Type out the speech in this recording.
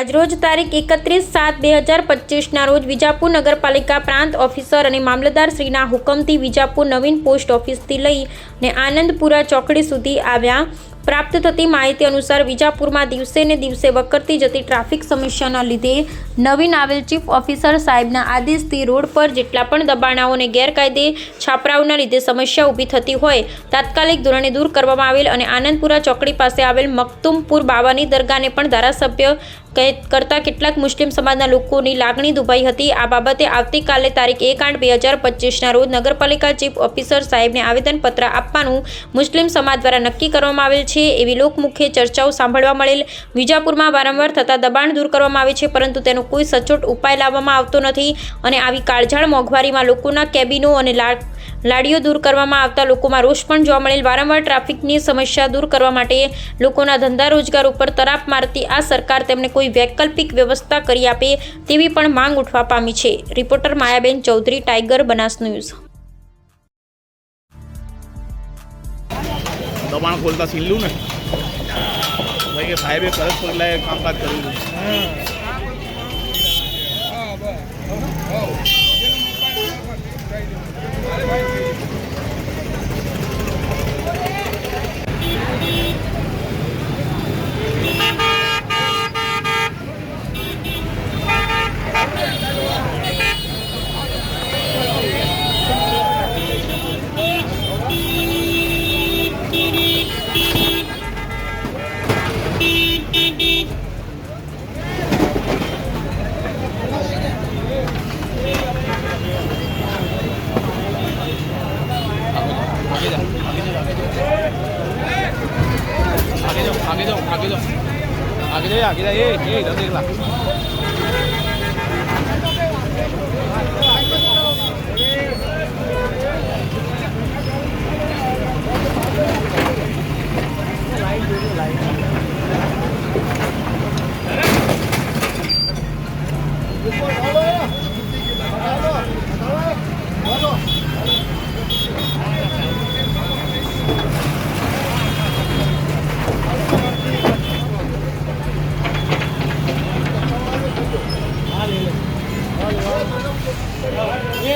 આજરોજ તારીખ એકત્રીસ સાત બે હજાર પચીસના રોજ વિજાપુર નગરપાલિકા પ્રાંત ઓફિસર અને મામલતદાર શ્રીના હુકમથી વિજાપુર નવીન પોસ્ટ ઓફિસથી લઈને આનંદપુરા ચોકડી સુધી આવ્યા. પ્રાપ્ત થતી માહિતી અનુસાર વિજાપુરમાં દિવસે ને દિવસે વકરતી જતી ટ્રાફિક સમસ્યાના લીધે નવીન આવેલ ચીફ ઓફિસર સાહેબના આદેશથી રોડ પર જેટલા પણ દબાણાઓ અને ગેરકાયદે છાપરાઓના લીધે સમસ્યા ઊભી થતી હોય, તાત્કાલિક ધોરણે દૂર કરવામાં આવેલ અને આનંદપુરા ચોકડી પાસે આવેલ મખતુમપુર બાવાની દરગાહને પણ ધારાસભ્ય કરતા કેટલાક મુસ્લિમ સમાજના લોકોની લાગણી દુભાઈ હતી. આ બાબતે આવતીકાલે તારીખ એક આઠ બે હજાર પચીસના રોજ નગરપાલિકા ચીફ ઓફિસર સાહેબને આવેદનપત્ર આપવાનું મુસ્લિમ સમાજ દ્વારા નક્કી કરવામાં આવેલ છે. એવી લોકમુખ્ય ચર્ચાઓ સાંભળવા મળેલ. વિજાપુરમાં વારંવાર થતા દબાણ દૂર કરવામાં આવે છે, પરંતુ તેનો કોઈ સચોટ ઉપાય લાવવામાં આવતો નથી અને આવી કાળઝાળ મોંઘવારીમાં લોકોના કેબિનો અને લાડીઓ દૂર કરવામાં આવતા લોકોમાં રોષ પણ જોવા મળેલ. વારંવાર ટ્રાફિકની સમસ્યા દૂર કરવા માટે લોકોના ધંધા રોજગાર ઉપર તરાપ મારતી આ સરકાર તેમને કોઈ વૈકલ્પિક વ્યવસ્થા કરી આપે તેવી પણ માંગ ઉઠવા પામી છે. Reporter Mayaben Chaudhari, Tiger Banas News. દબાણ ખોલતા સીલું ને? ભાઈ સાહેબે કરજ પગલાએ કામકાજ કર્યું आगे जाओ आगे जाओ आगे जाइए आगे जाइए ये इधर देख ला Before